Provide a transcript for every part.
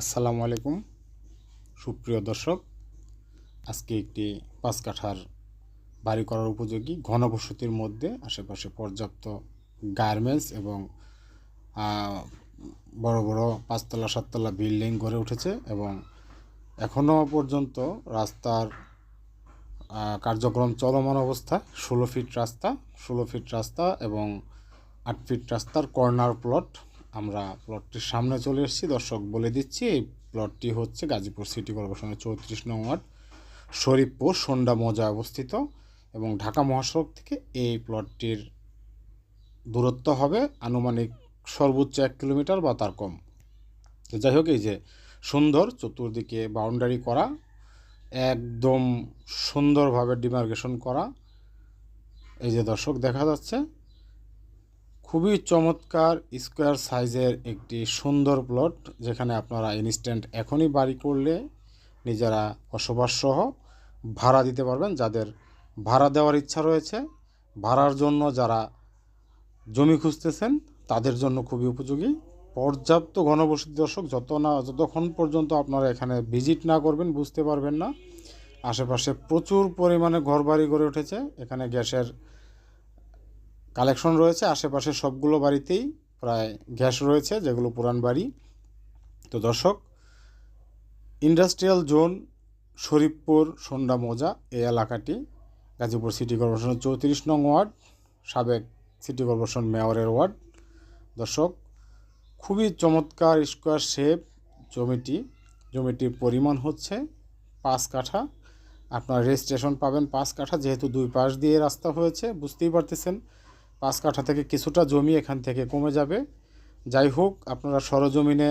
আসসালামু আলাইকুম। সুপ্রিয় দর্শক, আজকে একটি পাঁচ কাঠার বাড়ি করার উপযোগী ঘনবসতির মধ্যে আশেপাশে পর্যাপ্ত গার্মেন্টস এবং বড় বড় পাঁচতলা, সাততলা বিল্ডিং গড়ে উঠেছে এবং এখনও পর্যন্ত রাস্তার কার্যক্রম চলমান অবস্থা ষোলো ফিট রাস্তা, ষোলো ফিট রাস্তা এবং আট ফিট রাস্তার কর্নার প্লট আমরা প্লটটির সামনে চলে এসেছি। দর্শক, বলে দিচ্ছি এই প্লটটি হচ্ছে গাজীপুর সিটি কর্পোরেশনের চৌত্রিশ নং ওয়ার্ড শরীফপুর, সন্ডা মজা অবস্থিত এবং ঢাকা মহাসড়ক থেকে এই প্লটটির দূরত্ব হবে আনুমানিক সর্বোচ্চ এক কিলোমিটার বা তার কম। তো যাই হোক, এই যে সুন্দর চতুর্দিকে বাউন্ডারি করা, একদম সুন্দরভাবে ডিমার্কেশন করা, এই যে দর্শক, দেখা যাচ্ছে খুবই চমৎকার স্কোয়ার সাইজের একটি সুন্দর প্লট, যেখানে আপনারা ইনস্ট্যান্ট এখনই বাড়ি করলে নিজেরা বসবাস সহ ভাড়া দিতে পারবেন। যাদের ভাড়া দেওয়ার ইচ্ছা রয়েছে, ভাড়ার জন্য যারা জমি খুঁজতেছেন, তাদের জন্য খুবই উপযোগী। পর্যাপ্ত ঘনবসতি দর্শক, যত না, যতক্ষণ পর্যন্ত আপনারা এখানে ভিজিট না করবেন, বুঝতে পারবেন না। আশেপাশে প্রচুর পরিমাণে ঘরবাড়ি গড়ে উঠেছে। এখানে গ্যাসের কালেকশন রয়েছে। আশেপাশে সবগুলো বাড়িতেই প্রায় গ্যাস রয়েছে, যেগুলো পুরান বাড়ি। তো দর্শক, ইন্ডাস্ট্রিয়াল জোন শরীফপুর সন্ডা মোজা এই এলাকাটি গাজীপুর সিটি কর্পোরেশনের চৌত্রিশ নং ওয়ার্ড, সাবেক সিটি কর্পোরেশন মেয়রের ওয়ার্ড। দর্শক, খুবই চমৎকার স্কোয়ার শেপ জমিটি। জমিটির পরিমাণ হচ্ছে পাঁচ কাঠা। আপনার রেজিস্ট্রেশন পাবেন পাঁচ কাঠা, যেহেতু দুই পাশ দিয়ে রাস্তা হয়েছে, বুঝতেই পারতেছেন। পাঁচ কাঠা থেকে কিছুটা জমি এখান থেকে কমে যাবে। যাই হোক, আপনারা সরজমিনে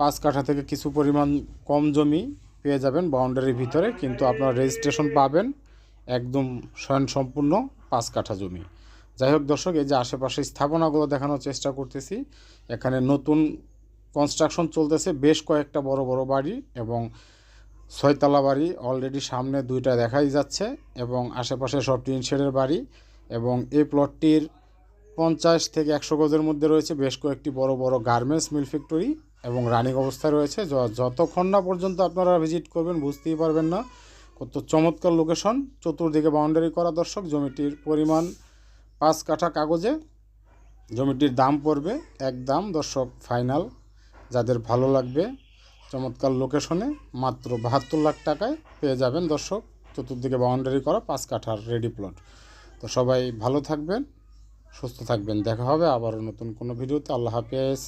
পাঁচ কাঠা থেকে কিছু পরিমাণ কম জমি পেয়ে যাবেন বাউন্ডারির ভিতরে, কিন্তু আপনারা রেজিস্ট্রেশন পাবেন একদম স্বয়ংসম্পূর্ণ পাঁচ কাঠা জমি। যাই হোক দর্শক, এই যে আশেপাশে স্থাপনাগুলো দেখানোর চেষ্টা করতেছি, এখানে নতুন কনস্ট্রাকশন চলতেছে, বেশ কয়েকটা বড় বড় বাড়ি এবং ছয়তলা বাড়ি অলরেডি সামনে দুইটা দেখাই যাচ্ছে এবং আশেপাশে সব টিন শেডের বাড়ি। এবং এই প্লটটির পঞ্চাশ থেকে একশো গজের মধ্যে রয়েছে বেশ কয়েকটি বড় বড় গার্মেন্টস মিল ফ্যাক্টরি এবং রানিং অবস্থায় রয়েছে। যতক্ষণ না পর্যন্ত আপনারা ভিজিট করবেন, বুঝতেই পারবেন না কত চমৎকার লোকেশন চতুর্দিকে বাউন্ডারি করা দর্শক, জমিটির পরিমাণ পাঁচ কাঠা কাগজে। জমিটির দাম পড়বে এক দাম, দর্শক ফাইনাল যাদের ভালো লাগবে চমৎকার লোকেশনে মাত্র বাহাত্তর লাখ টাকায় পেয়ে যাবেন দর্শক। চতুর্দিকে বাউন্ডারি করা পাঁচ কাঠার রেডি প্লট তো সবাই ভালো থাকবেন সুস্থ থাকবেন। দেখা হবে আবারও নতুন কোনো ভিডিওতে। আল্লাহ হাফেজ।